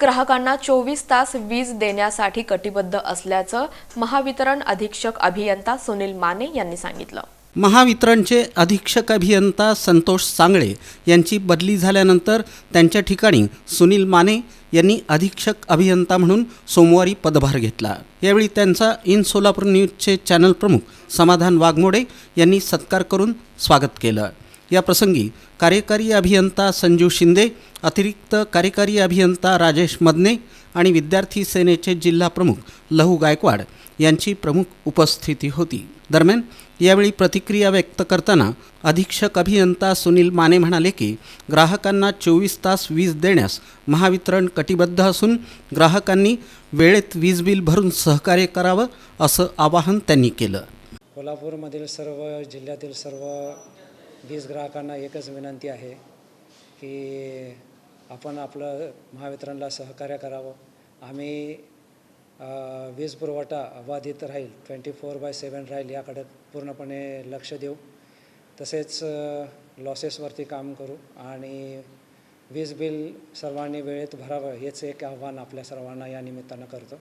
ग्राहकांना चोवीस तास वीज देण्यासाठी कटिबद्ध असल्याचं महावितरण अधीक्षक अभियंता सुनील माने यांनी सांगितलं. महावितरणचे अधीक्षक अभियंता संतोष सांगळे यांची बदली झाल्यानंतर त्यांच्या ठिकाणी सुनील माने यांनी अधीक्षक अभियंता म्हणून सोमवारी पदभार घेतला. यावेळी त्यांचा इन सोलापूर न्यूजचे चॅनल प्रमुख समाधान वाघमोडे यांनी सत्कार करून स्वागत केलं. या प्रसंगी कार्यकारी अभियंता संजू शिंदे अतिरिक्त कार्यकारी अभियंता राजेश मदने आणि विद्यार्थी सेनेचे जिल्हा प्रमुख लहू गायकवाड यांची प्रमुख उपस्थिती होती. दरम्यान यावेळी प्रतिक्रिया व्यक्त करताना अधीक्षक अभियंता सुनील माने म्हणाले की ग्राहकांना चोवीस तास वीज देण्यास महावितरण कटिबद्ध असून ग्राहकांनी वेळेत वीज बिल भरून सहकार्य करावं असं आवाहन त्यांनी केलं. कोल्हापूरमधील सर्व जिल्ह्यातील सर्व वीज ग्राहकांना एकच विनंती आहे की आपण आपलं महावितरणला सहकार्य करावं. आम्ही वीज पुरवठा अबाधित राहील ट्वेंटी फोर बाय सेवन राहील याकडे पूर्णपणे लक्ष देऊ. तसेच लॉसेसवरती काम करू आणि वीज बिल सर्वांनी वेळेत भरावं हेच एक आव्हान आपल्या सर्वांना या निमित्तानं करतो.